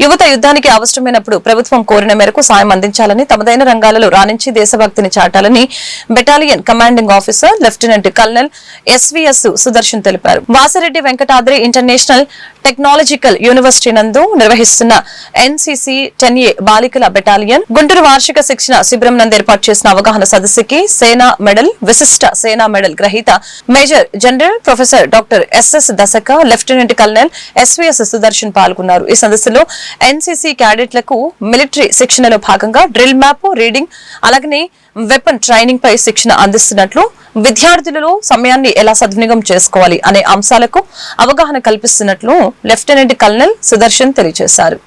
యువత యుద్ధానికి అవసరమైనప్పుడు ప్రభుత్వం కోరిన మేరకు సాయం అందించాలని తమదైన రంగాలలో రాణించి దేశభక్తిని చాటాలని battalion commanding officer lieutenant colonel SVS Sudarshan తెలిపారు. Vasireddy Venkatadri international technological university నందు నిర్వహిస్తున్న ఎన్సీసీ టెన్ ఏ బాలికల బెటాలియన్ గుంటూరు వార్షిక శిక్షణ శిబిరం నందు ఏర్పాటు చేసిన అవగాహన సదస్సుకి సేనా మెడల్ విశిష్ట సేనా మెడల్ గ్రహీత major general professor doctor SS Dasaka lieutenant colonel SVS Sudarshan పాల్గొన్నారు. ఈ సదస్సులో ఎన్సీసీ క్యాడెట్లకు మిలిటరీ శిక్షణలో భాగంగా డ్రిల్ మ్యాప్ రీడింగ్ అలాగే వెపన్ ట్రైనింగ్ పై శిక్షణ అందిస్తున్నట్లు విద్యార్థులలో సమయాన్ని ఎలా సద్వినియోగం చేసుకోవాలి అనే అంశాలకు అవగాహన కల్పిస్తున్నట్లు లెఫ్టినెంట్ కల్నల్ సుదర్శన్ తెలియజేశారు.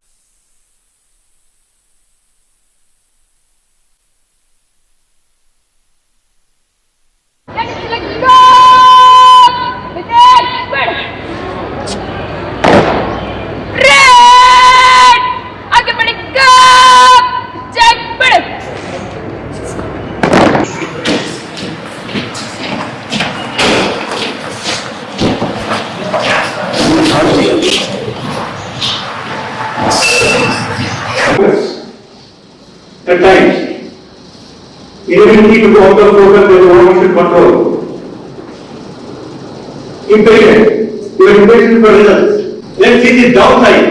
Impatient, your impatient for results. Let's see the downside.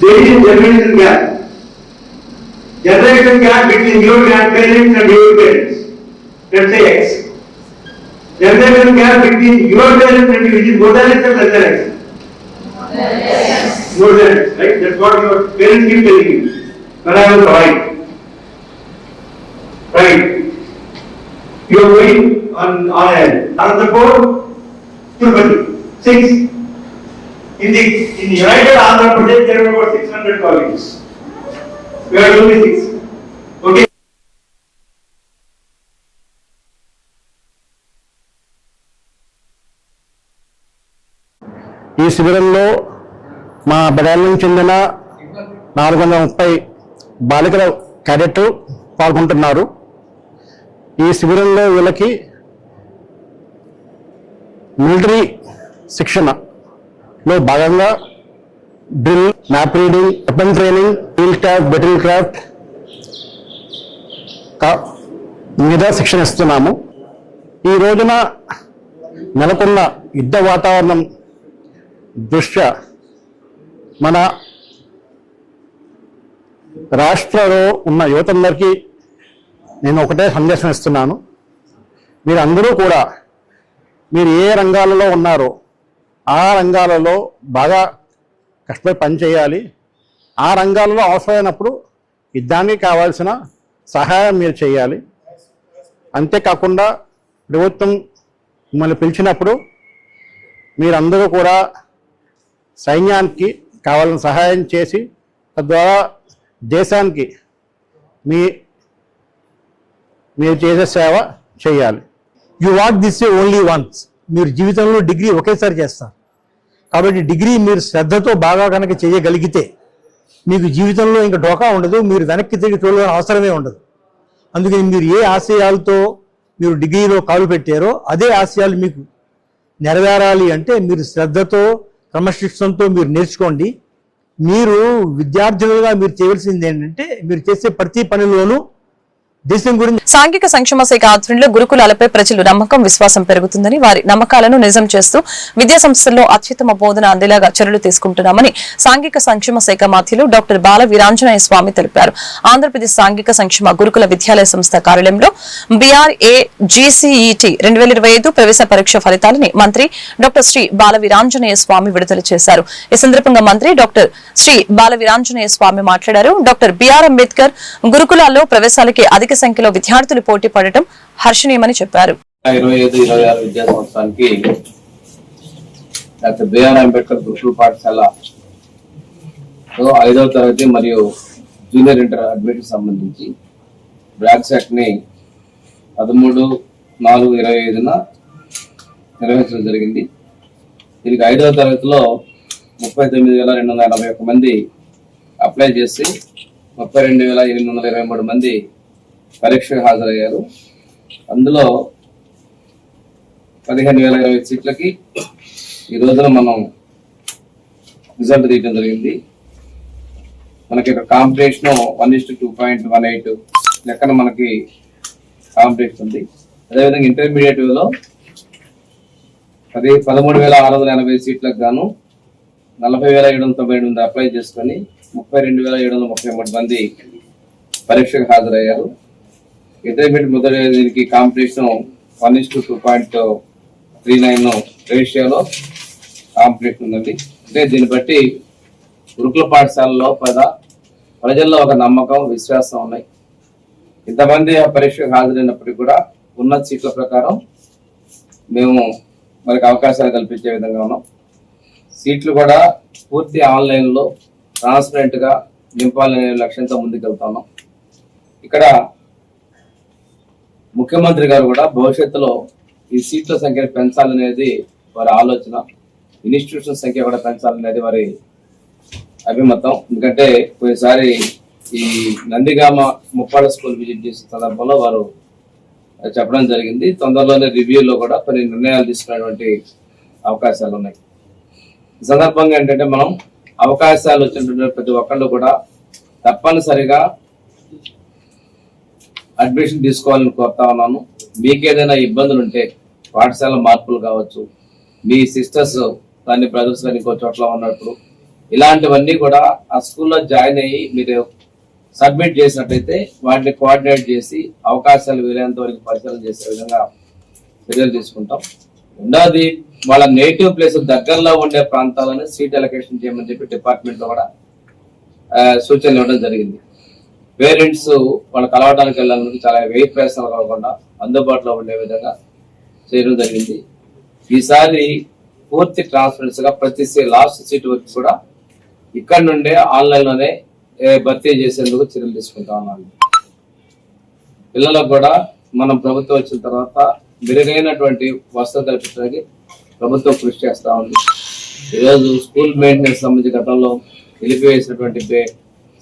There is a generation gap. Generation gap between your grandparents and your parents. Let's say X. Generation gap between your parents and you, which is more than X or less than X. more than, X, right? That's what your parents keep telling you. When I was right. Right. You are going on, on a, another four, Tirupati, six. In the, in the United Andhra Pradesh, there are about six hundred colleges. We are only six. Okay? ఈ శిబిరంలో మా battalion చెందిన నాలుగు వందల ముప్పై బాలికల cadet పాల్గొంటున్నారు ఈ శిబిరంలో వీళ్ళకి మిలిటరీ శిక్షణలో భాగంగా drill map reading weapon training field craft battle craft మీద శిక్షణ ఇస్తున్నాము. ఈ రోజున నెలకొన్న యుద్ధ వాతావరణం దృష్ట్యా మన రాష్ట్రంలో ఉన్న యువతందరికీ నేను ఒకటే సందేశం ఇస్తున్నాను. మీరు అందరూ కూడా మీరు ఏ రంగాలలో ఉన్నారో ఆ రంగాలలో బాగా కష్టపడి పనిచేయాలి ఆ రంగాలలో అవసరమైనప్పుడు యుద్ధానికి కావాల్సిన సహాయం మీరు చేయాలి. అంతేకాకుండా ప్రభుత్వం మిమ్మల్ని పిలిచినప్పుడు మీరందరూ కూడా సైన్యానికి కావాలని సహాయం చేసి తద్వారా దేశానికి మీ మీరు చేసే సేవ చేయాలి. You what this only once మీరు జీవితంలో డిగ్రీ ఒకేసారి చేస్తారు. కాబట్టి డిగ్రీ మీరు శ్రద్ధతో బాగా కనుక చేయగలిగితే మీకు జీవితంలో ఇంకా డోకా ఉండదు మీరు వెనక్కి తిరిగి చూడాల్సిన అవసరమే ఉండదు. అందుకని మీరు ఏ ఆశయాలతో మీరు డిగ్రీలో కాలు పెట్టారో అదే ఆశయాలు మీకు నెరవేరాలి అంటే మీరు శ్రద్ధతో క్రమశిక్షణతో మీరు నేర్చుకోండి. మీరు విద్యార్థులుగా మీరు చేయవలసింది ఏంటంటే మీరు చేసే ప్రతి పనిలోనూ సాంఘిక సంక్షేమ శాఖ ఆధ్వర్యంలో గురుకులాలపై ప్రజలు నమ్మకం విశ్వాసం పెరుగుతుందని వారి నమ్మకాలను నిజం చేస్తూ విద్యా సంస్థల్లో అత్యుత్తమ బోధన అందేలాగా చర్యలు తీసుకుంటున్నామని సాంఘిక సంక్షేమ శాఖ మాధ్యులు డాక్టర్ బాల వీరాంజనేయ స్వామి తెలిపారు. ఆంధ్రప్రదేశ్ సాంఘిక సంక్షేమ గురుకుల విద్యాలయ సంస్థ కార్యాలయంలో బీఆర్ఏ జీసీఈటీ రెండు వేల ఇరవై ఐదు ప్రవేశ పరీక్ష ఫలితాలని మంత్రి డాక్టర్ శ్రీ బాల వీరాంజనేయ స్వామి విడుదల చేశారు. ఈ సందర్భంగా మంత్రి డాక్టర్ శ్రీ బాల వీరాంజనేయ స్వామి మాట్లాడారు. డాక్టర్ బిఆర్ అంబేద్కర్ గురుకులాల్లో ప్రవేశాలకి అధిక సంఖ్యలో విద్యార్థులు పోటీ పడటం హర్షణీయమని చెప్పారు. ఇరవై ఐదు ఇరవై ఆరు విద్యా సంవత్సరానికి డాక్టర్ బిఆర్ అంబేద్కర్ గురుకుల పాఠశాల ఐదవ తరగతి మరియు జూనియర్ ఇంటర్ అడ్మిట్ సంబంధించి బ్రాక్ సెట్ని పదమూడు నాలుగు ఇరవై ఐదున నిర్వహించడం జరిగింది. దీనికి ఐదవ తరగతిలో ముప్పై తొమ్మిది వేల రెండు వందల ఎనభై ఒక్క మంది అప్లై చేసి ముప్పై రెండు వేల ఎనిమిది వందల ఇరవై మూడు మంది పరీక్షకు హాజరయ్యారు. అందులో పదిహేను వేల ఇరవై సీట్లకి ఈ రోజున మనం రిజల్ట్ తీయడం జరిగింది. మనకి ఇక్కడ competition one is two point one eight లెక్కన మనకి కాంపిటీషన్ ఉంది. అదేవిధంగా ఇంటర్మీడియట్లో పది పదమూడు వేల ఆరు వందల ఎనభై సీట్లకు గాను నలభై వేల ఏడు వందల తొంభై ఎనిమిది అప్లై చేసుకొని ముప్పై రెండు వేల ఏడు వందల ముప్పై మూడు మంది పరీక్షకు హాజరయ్యారు. ఇంటర్మీడియట్ మొదటి దీనికి competition one is two point three nine రేషియోలో కాంపిటీషన్ ఉందండి అంటే దీన్ని బట్టి గురుకుల పాఠశాలలో పద ప్రజల్లో ఒక నమ్మకం విశ్వాసం ఉన్నాయి. ఇంతమంది ఆ పరీక్షకు హాజరైనప్పటికీ కూడా ఉన్న సీట్ల ప్రకారం మేము మనకు అవకాశాలు కల్పించే విధంగా ఉన్నాం. సీట్లు కూడా పూర్తి ఆన్లైన్లో ట్రాన్స్పరెంట్గా నింపాలనే లక్ష్యంతో ముందుకు వెళ్తున్నాం ఇక్కడ ముఖ్యమంత్రి గారు కూడా భవిష్యత్తులో ఈ సీట్ల సంఖ్యను పెంచాలనేది వారి ఆలోచన ఇన్స్టిట్యూషన్ సంఖ్య కూడా పెంచాలనేది వారి అభిమతం. ఎందుకంటే కొన్నిసారి ఈ నందిగామ ముప్పాడ స్కూల్ విజిట్ చేసిన సందర్భంలో వారు చెప్పడం జరిగింది. తొందరలోనే రివ్యూలో కూడా కొన్ని నిర్ణయాలు తీసుకునేటువంటి అవకాశాలు ఉన్నాయి. ఈ సందర్భంగా ఏంటంటే మనం అవకాశాలు వచ్చినటువంటి ప్రతి ఒక్కళ్ళు కూడా తప్పనిసరిగా అడ్మిషన్ తీసుకోవాలని కోరుతా ఉన్నాను. మీకు ఏదైనా ఇబ్బందులు ఉంటే పాఠశాల మార్పులు కావచ్చు మీ సిస్టర్స్ దాన్ని బ్రదర్స్ కానీ ఇంకో చోట్ల ఉన్నప్పుడు ఇలాంటివన్నీ కూడా ఆ స్కూల్లో జాయిన్ అయ్యి మీరు సబ్మిట్ చేసినట్టయితే వాటిని కోఆర్డినేట్ చేసి అవకాశాలు వీలైనంత వరకు పరిశీలన చేసే విధంగా చర్యలు తీసుకుంటాం. రెండవది వాళ్ళ నేటివ్ ప్లేస్ దగ్గరలో ఉండే ప్రాంతాలను సీట్ అలొకేషన్ చేయమని చెప్పి డిపార్ట్మెంట్లో కూడా సూచనలు ఇవ్వడం జరిగింది. పేరెంట్స్ వాళ్ళ కలవడానికి వెళ్ళాలని చాలా వెయిట్ ప్రయత్నాలు కాకుండా అందుబాటులో ఉండే విధంగా చేయడం జరిగింది. ఈసారి పూర్తి ట్రాన్స్పరెన్స్గా ప్రతి లాస్ట్ సీట్ వరకు కూడా ఇక్కడ నుండే ఆన్లైన్లోనే భర్తీ చేసేందుకు చర్యలు తీసుకుంటా ఉన్నాను. పిల్లలకు కూడా మనం ప్రభుత్వం వచ్చిన తర్వాత మెరుగైనటువంటి వసతులు కల్పించడానికి ప్రభుత్వం కృషి చేస్తా ఉంది. ఈరోజు స్కూల్ మెయింటెనెన్స్ సంబంధించి గతంలో నిలిపివేసినటువంటి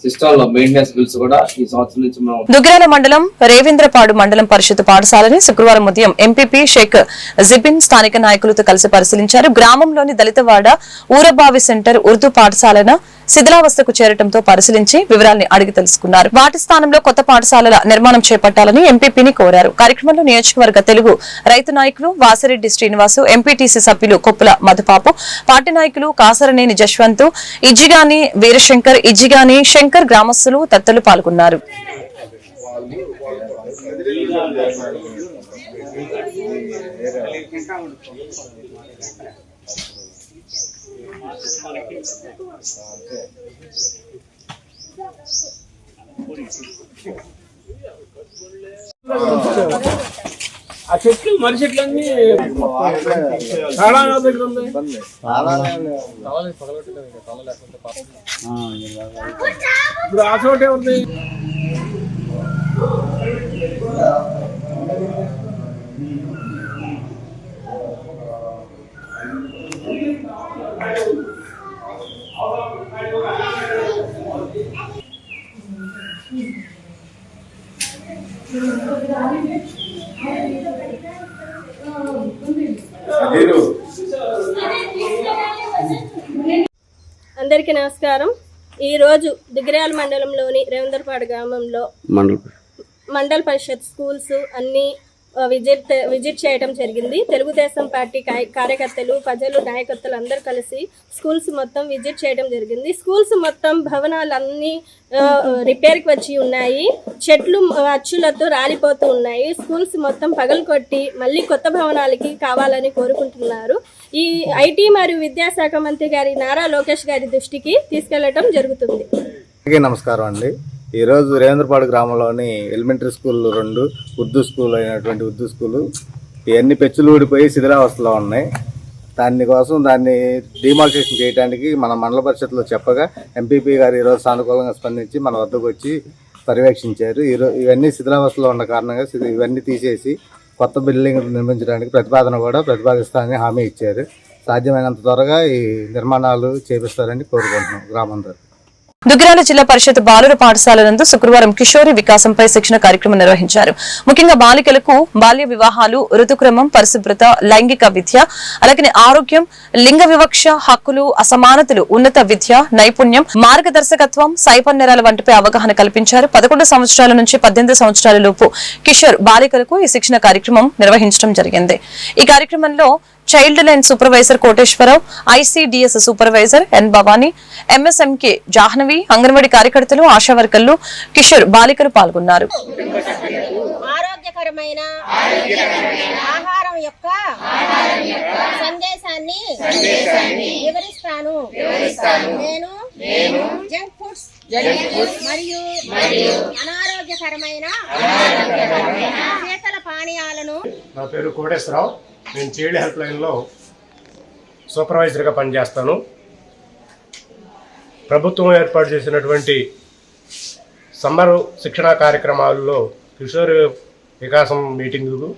సిస్టమ్ మెయింటెనెన్స్ బిల్స్ కూడా ఈ సంవత్సరం నుంచి మనం దుగ్గిరాల మండలం రేవేంద్రపాడు మండలం పరిషత్ పాఠశాలని శుక్రవారం ఉదయం ఎంపీపీ షేక్ జిబిన్ స్థానిక నాయకులతో కలిసి పరిశీలించారు. గ్రామంలోని దళితవాడ ఊరబావి సెంటర్ ఉర్దూ పాఠశాలను శిథిలావస్థకు చేరటంతో పరిశీలించి వివరాల్ని అడిగి తెలుసుకున్నారు. వాటి స్థానంలో కొత్త పాఠశాలల నిర్మాణం చేపట్టాలని ఎంపీపీని కోరారు. కార్యక్రమంలో నియోజకవర్గ తెలుగు రైతు నాయకులు వాసిరెడ్డి శ్రీనివాసు ఎంపీటీసీ సభ్యులు కొప్పుల మధుపాపు పార్టీ నాయకులు కాసరనేని జశ్వంత్ ఇజ్జిగాని వీరశంకర్ ఇజ్జిగాని శంకర్ గ్రామస్తులు తత్తలు పాల్గొన్నారు. ఆ చెట్లు మరి చెట్లు అన్ని చాలా దగ్గర ఉంది ఇప్పుడు ఆ చోటే ఉంది. అందరికీ నమస్కారం. ఈరోజు దిగిరాల మండలంలోని రేవందర్పాడు గ్రామంలో మండల పరిషత్ స్కూల్స్ అన్ని విజిట్ విజిట్ చేయడం జరిగింది. తెలుగుదేశం పార్టీ కార్యకర్తలు ప్రజలు నాయకత్తులు అందరూ కలిసి స్కూల్స్ మొత్తం విజిట్ చేయడం జరిగింది. స్కూల్స్ మొత్తం భవనాలన్నీ ఆ, రిపేర్కి వచ్చి ఉన్నాయి. చెట్లు అచ్చులతో రాలిపోతూ ఉన్నాయి. స్కూల్స్ మొత్తం పగలు కొట్టి మళ్ళీ కొత్త భవనాలకి కావాలని కోరుకుంటున్నారు. ఈ ఐటీ మరియు విద్యాశాఖ మంత్రి గారి నారా లోకేష్ గారి దృష్టికి తీసుకెళ్ళడం జరుగుతుంది. నమస్కారం అండి. ఈరోజు రేంద్రపాడు గ్రామంలోని ఎలిమెంటరీ స్కూల్ రెండు ఉర్దూ స్కూల్ అయినటువంటి ఉర్దూ స్కూలు ఇవన్నీ పెచ్చులు ఊడిపోయి శిథిలావస్థలో ఉన్నాయి. దానికోసం దాన్ని డిమాలిటేషన్ చేయడానికి మన మండల పరిషత్లో చెప్పగా ఎంపీపీ గారు ఈరోజు సానుకూలంగా స్పందించి మన వద్దకు వచ్చి పర్యవేక్షించారు. ఈరోజు ఇవన్నీ శిథిలావస్థలో ఉన్న కారణంగా ఇవన్నీ తీసేసి కొత్త బిల్డింగ్ నిర్మించడానికి ప్రతిపాదన కూడా ప్రతిపాదిస్తానని హామీ ఇచ్చారు. సాధ్యమైనంత త్వరగా ఈ నిర్మాణాలు చేపిస్తారని కోరుకుంటున్నాం గ్రామందరూ దుగ్గిరాల జిల్లా పరిషత్ బాలుర పాఠశాల నందు శుక్రవారం కిషోరి వికాసంపై శిక్షణ కార్యక్రమం నిర్వహించారు. ముఖ్యంగా బాలికలకు బాల్య వివాహాలు ఋతుక్రమం పరిశుభ్రత లైంగిక విద్య అలాగే ఆరోగ్యం లింగ వివక్ష హక్కులు అసమానతలు ఉన్నత విద్య నైపుణ్యం మార్గదర్శకత్వం సైబర్ నేరాల వంటిపై అవగాహన కల్పించారు. పదకొండు సంవత్సరాల నుంచి పద్దెనిమిది సంవత్సరాల లోపు కిషోర్ బాలికలకు ఈ శిక్షణ కార్యక్రమం నిర్వహించడం జరిగింది. ఈ కార్యక్రమంలో child line supervisor Koteswararao ICDS supervisor N Bhavani MSMK Jahnavi Anganwadi కార్యకర్తలు ఆశా వర్కర్లు కిషోర్ బాలికలు పాల్గొన్నారు. ఆరోగ్యకరమైన ఆహారం యొక్క సందేశాన్ని వివరిస్తాను. నేను జంక్ ఫుడ్స్ మరియు అనారోగ్యకరమైన పానీయాలను నా పేరు కోటేశ్వరరావు. నేను చీడీ హెల్ప్ లైన్లో సూపర్వైజర్గా పనిచేస్తాను. ప్రభుత్వం ఏర్పాటు చేసినటువంటి సమ్మర్ శిక్షణా కార్యక్రమాల్లో కిషోర్ వికాసం మీటింగుకు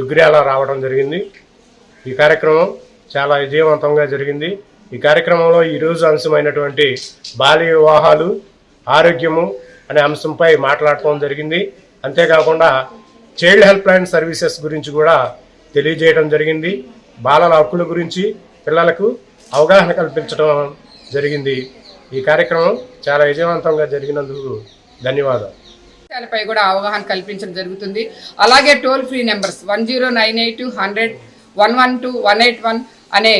దుగ్గిరాల రావడం జరిగింది. ఈ కార్యక్రమం చాలా విజయవంతంగా జరిగింది. ఈ కార్యక్రమంలో ఈరోజు అంశమైనటువంటి బాల్య వివాహాలు ఆరోగ్యము అనే అంశంపై మాట్లాడటం జరిగింది. అంతేకాకుండా చైల్డ్ హెల్ప్ లైన్ సర్వీసెస్ గురించి కూడా తెలియజేయడం జరిగింది. బాలల హక్కుల గురించి పిల్లలకు అవగాహన కల్పించడం జరిగింది. ఈ కార్యక్రమం చాలా విజయవంతంగా జరిగినందుకు ధన్యవాదాలు. విషయాలపై కూడా అవగాహన కల్పించడం జరుగుతుంది. అలాగే toll free numbers one zero nine eight hundred one one two one eight one అనే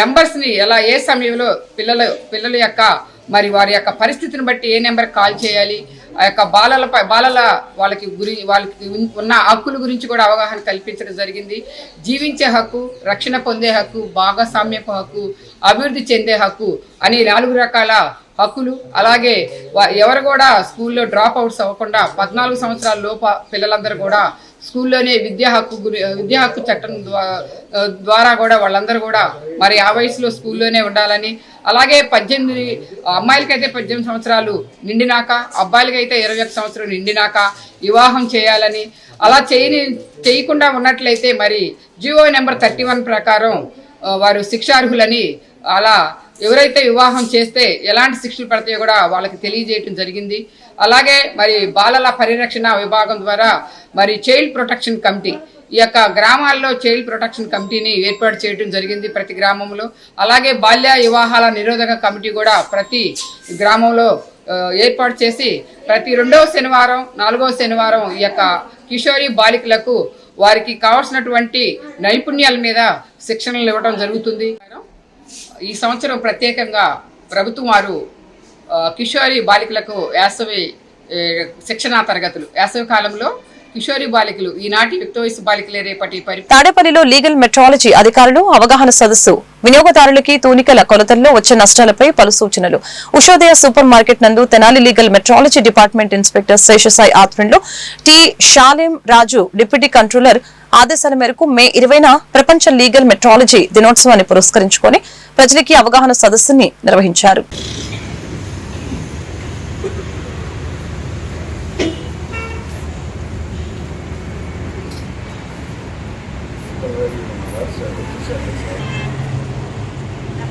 నెంబర్స్ని ఎలా ఏ సమయంలో పిల్లల పిల్లల యొక్క మరి వారి యొక్క పరిస్థితిని బట్టి ఏ నెంబర్ కాల్ చేయాలి ఆ యొక్క బాలలపై బాలల వాళ్ళకి గురి వాళ్ళకి ఉన్న హక్కుల గురించి కూడా అవగాహన కల్పించడం జరిగింది. జీవించే హక్కు రక్షణ పొందే హక్కు భాగస్వామ్యపు హక్కు అభివృద్ధి చెందే హక్కు అనే నాలుగు రకాల హక్కులు. అలాగే ఎవరు కూడా స్కూల్లో డ్రాప్ అవుట్స్ అవ్వకుండా పద్నాలుగు సంవత్సరాల లోప పిల్లలందరూ కూడా స్కూల్లోనే విద్యా హక్కు గురి విద్యా హక్కు చట్టం ద్వారా కూడా వాళ్ళందరూ కూడా మరి ఆ వయసులో స్కూల్లోనే ఉండాలని. అలాగే పద్దెనిమిది అమ్మాయిలకైతే పద్దెనిమిది సంవత్సరాలు నిండినాక అబ్బాయిలకైతే ఇరవై ఒక సంవత్సరం నిండినాక వివాహం చేయాలని. అలా చేయని చేయకుండా ఉన్నట్లయితే మరి జియో నెంబర్ థర్టీ వన్ ప్రకారం వారు శిక్షార్హులని అలా ఎవరైతే వివాహం చేస్తే ఎలాంటి శిక్షలు పడతాయో కూడా వాళ్ళకి తెలియజేయటం జరిగింది. అలాగే మరి బాలల పరిరక్షణ విభాగం ద్వారా మరి చైల్డ్ ప్రొటెక్షన్ కమిటీ ఈ యొక్క గ్రామాల్లో చైల్డ్ ప్రొటెక్షన్ కమిటీని ఏర్పాటు చేయడం జరిగింది ప్రతి గ్రామంలో. అలాగే బాల్య వివాహాల నిరోధక కమిటీ కూడా ప్రతి గ్రామంలో ఏర్పాటు చేసి ప్రతి రెండవ శనివారం నాలుగవ శనివారం ఈ యొక్క కిషోరి బాలికలకు వారికి కావాల్సినటువంటి నైపుణ్యాల మీద శిక్షణలు ఇవ్వడం జరుగుతుంది. ఈ సంవత్సరం ప్రత్యేకంగా ప్రభుత్వం వారు కిషోరి బాలికలకు వేసవి శిక్షణా తరగతులు. వేసవి కాలంలో కిషోరి బాలికలు ఈనాటి బాలికలే రేపటి తాడేపల్లిలో లీగల్ మెట్రాలజీ అధికారులు అవగాహన సదస్సు. వినియోగదారులకి తూనికల కొలతల్లో వచ్చే నష్టాలపై పలు సూచనలు. ఉషోదయ సూపర్ మార్కెట్ నందు Tenali legal metrology department inspector Seshasai ఆధ్వర్యంలో T. Shalem Raju deputy controller ఆదేశాల మేరకు మే ఇరవైన ప్రపంచ లీగల్ మెట్రాలజీ దినోత్సవాన్ని పురస్కరించుకొని ప్రజలకి అవగాహన సదస్సుని నిర్వహించారు.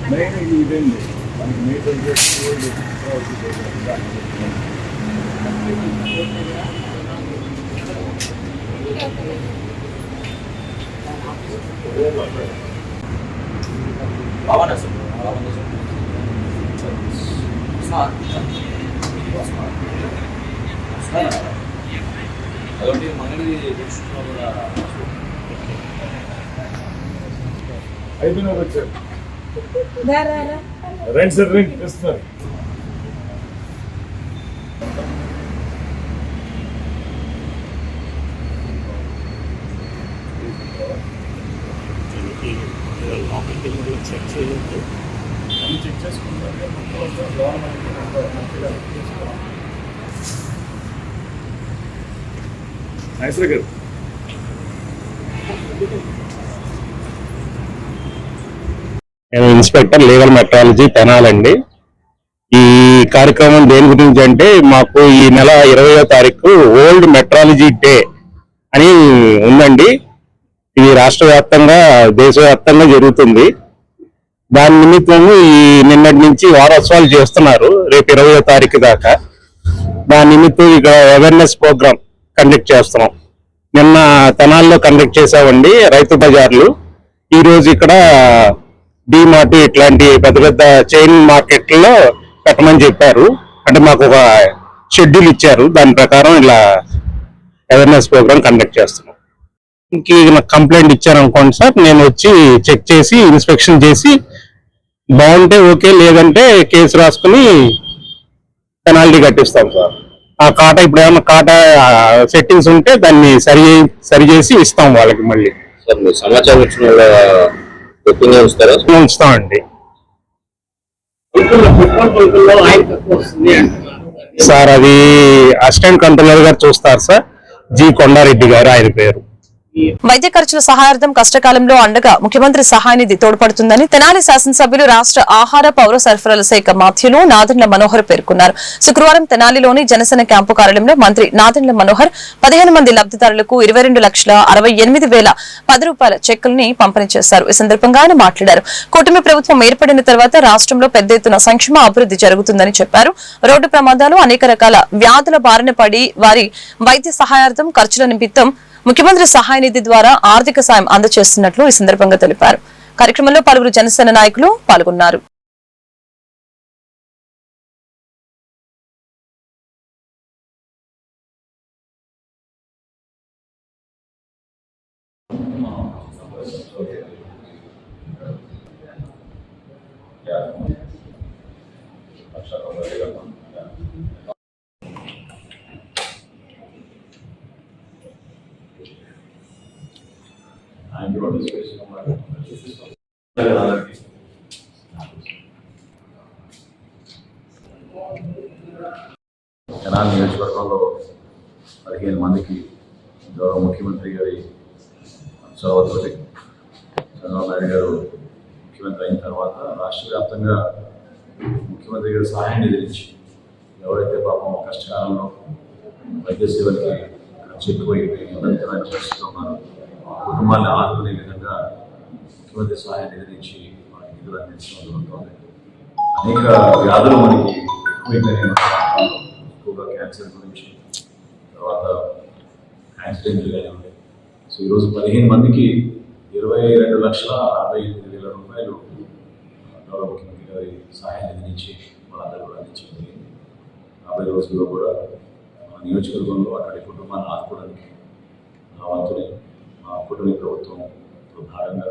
మెయిన్ ఇది ఇదండి మనకి మీటర్ పవన్ అసలు పవన్ స్మార్ట్ స్మార్ట్ అదొకటి మనది కూడా అయిపోయినాక వచ్చారు రండి సార్ రండి తెస్తున్నారు చెక్ చేసుకుంటారు నైసర్ గారు. నేను ఇన్స్పెక్టర్ లీగల్ మెట్రాలజీ తెనాలండి. ఈ కార్యక్రమం దేని గురించి అంటే మాకు ఈ నెల ఇరవయో తారీఖు ఓల్డ్ మెట్రాలజీ డే అని ఉందండి. ఇది రాష్ట్ర వ్యాప్తంగా దేశవ్యాప్తంగా జరుగుతుంది. దాని నిమిత్తము ఈ నిన్నటి నుంచి వారోత్సవాలు చేస్తున్నారు రేపు ఇరవయో తారీఖు దాకా. దాని నిమిత్తం ఇక అవేర్నెస్ ప్రోగ్రామ్ కండక్ట్ చేస్తున్నాం. నిన్న తెనాల్లో కండక్ట్ చేసామండి రైతు బజార్లు. ఈరోజు ఇక్కడ ఇక్కడ మార్ట్ ఇట్లాంటి పెద్ద పెద్ద చైన్ మార్కెట్లో పెట్టమని చెప్పారు. అంటే మాకు ఒక షెడ్యూల్ ఇచ్చారు. దాని ప్రకారం ఇలా అవేర్నెస్ ప్రోగ్రామ్ కండక్ట్ చేస్తున్నాం. ఇంక నాకు కంప్లైంట్ ఇచ్చారు అనుకోండి సార్ నేను వచ్చి చెక్ చేసి ఇన్స్పెక్షన్ చేసి బాగుంటే ఓకే లేదంటే కేసు రాసుకుని పెనాల్టీ కట్టిస్తాం సార్. ఆ కాటా ఇప్పుడు ఏమన్నా కాటా సెట్టింగ్స్ ఉంటే దాన్ని సరి సరి చేసి ఇస్తాం వాళ్ళకి మళ్ళీ. సార్ సమాచారం ఇచ్చిన వాళ్ళ ఒపీనియన్ ఉంచుతామండి సార్ అది అసిస్టెంట్ కంట్రోలర్ గారు చూస్తారు సార్. జి. కొండారెడ్డి గారు ఆయన పేరు. వైద్య ఖర్చుల సహాయార్థం కష్టకాలంలో అండగా ముఖ్యమంత్రి సహాయ నిధి తోడ్పడుతుందని తెనాలి శాసనసభ్యులు రాష్ట్ర ఆహార పౌర సరఫరాల శాఖ మాధ్యులు నాదెండ్ల మనోహర్ పేర్కొన్నారు. శుక్రవారం తెనాలిలోని జనసేన క్యాంపు కార్యాలయంలో మంత్రి నాదెండ్ల మనోహర్ పదిహేను మంది లబ్దిదారులకు ఇరవై రెండు లక్షల అరవై ఎనిమిది వేల పది రూపాయల చెక్కుల్ని పంపిణీ చేశారు. ఈ సందర్భంగా ఆయన మాట్లాడారు. కూటమి ప్రభుత్వం ఏర్పడిన తర్వాత రాష్ట్రంలో పెద్ద ఎత్తున సంక్షేమ అభివృద్ధి జరుగుతుందని చెప్పారు. రోడ్డు ప్రమాదాలు అనేక రకాల వ్యాధుల బారిన పడి వారి వైద్య సహాయార్థం ఖర్చుల నిమిత్తం ముఖ్యమంత్రి సహాయ నిధి ద్వారా ఆర్థిక సాయం అందజేస్తున్నట్లు ఈ సందర్భంగా తెలిపారు. కార్యక్రమంలో పలువురు జనసేన నాయకులు పాల్గొన్నారు. చంద్రబాబు నాయుడు గారు ముఖ్యమంత్రి అయిన తర్వాత రాష్ట్ర వ్యాప్తంగా ముఖ్యమంత్రి గారు సహాయం నిధించి ఎవరైతే పాపం కష్టకాలంలో వైద్య సేవలకి ఖర్చు ఎక్కువైపోయి ఇబ్బందికరమైన పరిస్థితిలో కుటుంబాన్ని ఆదుకునే విధంగా ముఖ్యమంత్రి సహాయం నిధించి వారికి నిధులు అందించడం జరుగుతుంది. అనేక వ్యాధులు మనకి ఎక్కువైపోయినాయి ఎక్కువగా క్యాన్సర్ గురించి తర్వాత యాక్సిడెంట్లు కానీ ఉన్నాయి సో ఈరోజు పదిహేను మందికి ఇరవై రెండు లక్షల అరవై ఎనిమిది వేల రూపాయలు గౌరవ ముఖ్యమంత్రి గారి సహాయం అందించి వాళ్ళందరూ కూడా అందించడం జరిగింది. రాబోయే రోజుల్లో కూడా మన నియోజకవర్గంలో అక్కడి కుటుంబాన్ని ఆదుకోవడానికి నా వంతుని మా కుటుంబ ప్రభుత్వం భాగంగా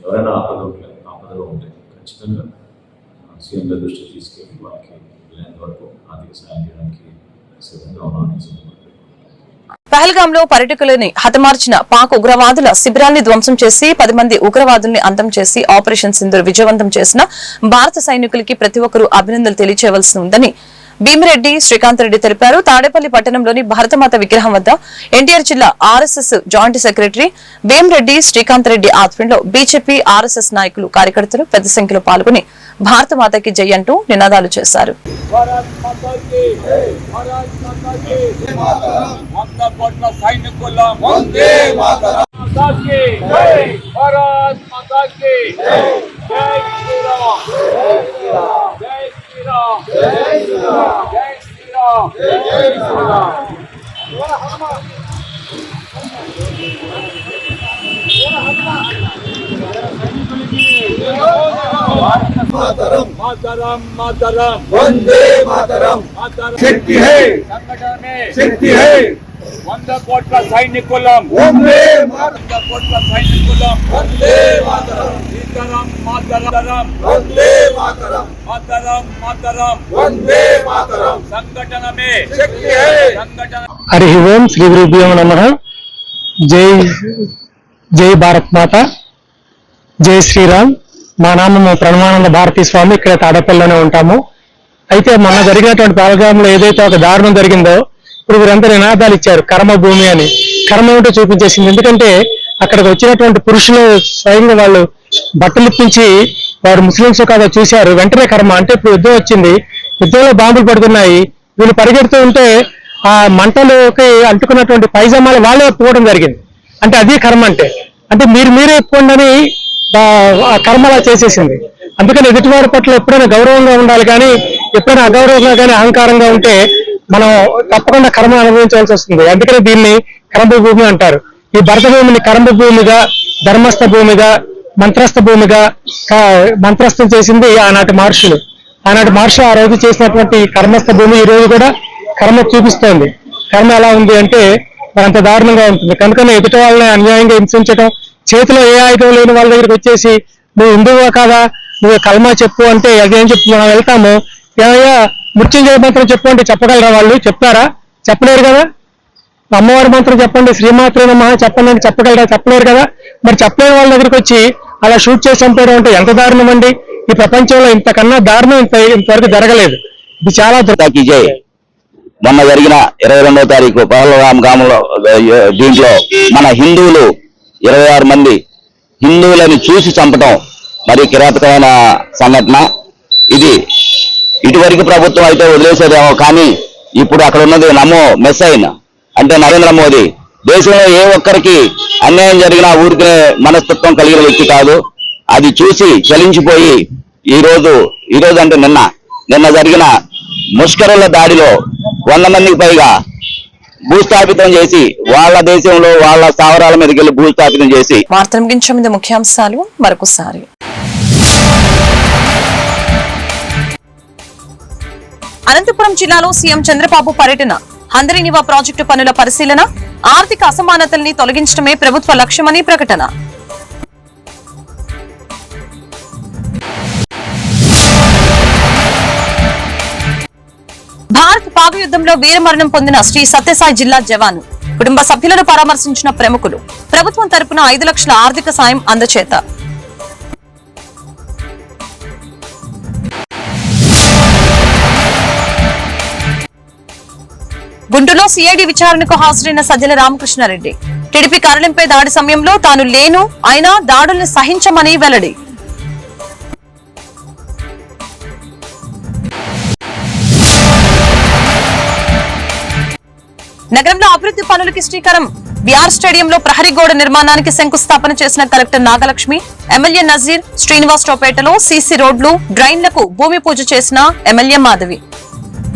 ఎవరైనా ఆపద ఉంటే ఆపదలో ఉంటే ఖచ్చితంగా సీఎం గారి దృష్టికి తీసుకెళ్ళి వాళ్ళకి వీలైనంత వరకు ఆర్థిక సాయం చేయడానికి సిద్ధంగా ఉన్నాను పహల్గాంలో పర్యటకులని హతమార్చిన పాక్ ఉగ్రవాదుల శిబిరాన్ని ధ్వంసం చేసి పది మంది ఉగ్రవాదుల్ని అంతం చేసి ఆపరేషన్ సింధూర్ విజయవంతం చేసిన భారత సైనికులకి ప్రతి ఒక్కరూ అభినందనలు తెలియచేయవలసి ఉందని భీమిరెడ్డి శ్రీకాంత్ రెడ్డి తెలిపారు. తాడేపల్లి పట్టణంలోని భారతమాత విగ్రహం వద్ద ఎన్టీఆర్ జిల్లా RSS joint secretary Bhimireddy Srikanth Reddy ఆధ్వర్యంలో బీజేపీ ఆర్ఎస్ఎస్ నాయకులు కార్యకర్తలు పెద్ద సంఖ్యలో పాల్గొని భారతమాతకి జై అంటూ నినాదాలు చేశారు. భారత్ మాతా కీ శ్రీరామ్ మాతరం. మాతరం మాతరం. వందే మాతరం. మాతరం. శక్తి హై. శక్తి హై. వంద కోట్ల సైనికులం. వందే కోట్ల సైనికులం. వందే మాతరం. సీతారాం మాతరం. వందే మాతరం. మాతరం మాతరం. వందే మాతరం. సంఘటన మే శక్తి. హై సంఘటన హరి ఓం శ్రీ గురుభ్యో నమ. జై జై భారత్ మాత. జై శ్రీరామ్. మా నామము ప్రణమానంద భారతీ స్వామి. ఇక్కడ తాడపల్లిలోనే ఉంటాము. అయితే మొన్న జరిగినటువంటి పాలగ్రామంలో ఏదైతే ఒక దారుణం జరిగిందో ఇప్పుడు వీరంతా నినాదాలు ఇచ్చారు కర్మ భూమి అని. కర్మ ఏమిటో చూపించేసింది. ఎందుకంటే అక్కడికి వచ్చినటువంటి పురుషులు స్వయంగా వాళ్ళు బట్టలు ఇప్పించి వారు ముస్లింస్ కాదా చూశారు. వెంటనే కర్మ. అంటే ఇప్పుడు యుద్ధం వచ్చింది. యుద్ధంలో బాంబులు పడుతున్నాయి. వీళ్ళు పరిగెడుతూ ఉంటే ఆ మంటలోకి అంటుకున్నటువంటి పైజామాలు వాళ్ళే పోవడం జరిగింది. అంటే అది కర్మ అంటే. అంటే మీరు మీరే ఒప్పుకోండి ఆ కర్మలా చేసేసింది. అందుకని ఎదుటివారి పట్ల ఎప్పుడైనా గౌరవంగా ఉండాలి కానీ ఎప్పుడైనా అగౌరవంగా కానీ అహంకారంగా ఉంటే మనం తప్పకుండా కర్మ అనుభవించాల్సి వస్తుంది. అందుకనే దీన్ని కరంబ భూమి అంటారు. ఈ భరత భూమిని కరంబ భూమిగా ధర్మస్థ భూమిగా మంత్రస్థ భూమిగా మంత్రస్థం చేసింది ఆనాటి మహర్షులు. ఆనాటి మహర్షి ఆ రోజు చేసినటువంటి కర్మస్థ భూమి ఈ రోజు కూడా కర్మ చూపిస్తోంది. కర్మ ఎలా ఉంది అంటే మరి అంత దారుణంగా ఉంటుంది. కనుకనే ఎదుటి వాళ్ళని అన్యాయంగా హింసించడం చేతిలో ఏ ఆయుధం లేని వాళ్ళ దగ్గరికి వచ్చేసి నువ్వు హిందువా కాదా? నువ్వు కల్మా చెప్పు అంటే అదేం చెప్పు మనం వెళ్తాము. ఏమయ్యా మృత్యుంజయ మంత్రం చెప్పండి చెప్పగలరా వాళ్ళు? చెప్తారా? చెప్పలేరు కదా? అమ్మవారి మంత్రం చెప్పండి శ్రీమాత్రే చెప్పండి అని చెప్పగలరా? చెప్పలేరు కదా? మరి చెప్పలేని వాళ్ళ దగ్గరికి వచ్చి అలా షూట్ చేసి చంపేయడం అంటే ఎంత దారుణం అండి? ఈ ప్రపంచంలో ఇంతకన్నా దారుణం ఇంత ఇంతవరకు జరగలేదు. ఇది చాలా జై. మొన్న జరిగిన ఇరవై రెండవ తారీఖు పహలరామ్ గ్రామంలో దీంట్లో మన హిందువులు ఇరవై ఆరు మంది హిందువులని చూసి చంపటం మరి కిరాతకమైన సంఘటన. ఇది ఇటువరకు ప్రభుత్వం అయితే వదిలేసేదేమో కానీ ఇప్పుడు అక్కడ ఉన్నది నమో మెస్సైన్. అంటే నరేంద్ర మోదీ. దేశంలో ఏ ఒక్కరికి అన్యాయం జరిగినా ఊరికే మనస్తత్వం కలిగిన వ్యక్తి కాదు. అది చూసి చలించిపోయి ఈరోజు ఈరోజు ఈ రోజు అంటే నిన్న నిన్న జరిగిన ముష్కరుల దాడిలో వంద మందికి పైగా భూస్థాపితం చేసి వాళ్ళ దేశంలో వాళ్ళ స్థావరాల మీదకి వెళ్ళి భూస్థాపితం చేసి. వార్తలు ముగించే ముందు ముఖ్యాంశాలు మరొకసారి. అనంతపురం జిల్లాలో సీఎం చంద్రబాబు పర్యటన. హందరినివా ప్రాజెక్టు పనుల పరిశీలన ఆర్థిక అసమానతల్ని తొలగించడమే ప్రభుత్వ లక్ష్యమని ప్రకటన. భారత్ పాక్ యుద్ధంలో వీరమరణం పొందిన శ్రీ సత్యసాయి జిల్లా జవాను. కుటుంబ సభ్యులను పరామర్శించిన ప్రముఖులు. ప్రభుత్వం తరపున ఐదు లక్షల ఆర్థిక సాయం అందచేత. గుంటూరులో సిఐడి విచారణకు హాజరైన సజ్జల రామకృష్ణారెడ్డి. టీడీపీ కార్యాలయంపై దాడి సమయంలో తాను లేను అయినా దాడుల్ని సహించమని వెల్లడి. నగరంలో అభివృద్ధి పనులకి శ్రీకారం. బిఆర్ స్టేడియంలో ప్రహరీ గోడ నిర్మాణానికి శంకుస్థాపన చేసిన కలెక్టర్ నాగలక్ష్మి ఎమ్మెల్యే నజీర్ శ్రీనివాస్ టోపేటలో సీసీ రోడ్లు డ్రైన్లకు భూమి పూజ చేసిన ఎమ్మెల్యే మాధవి.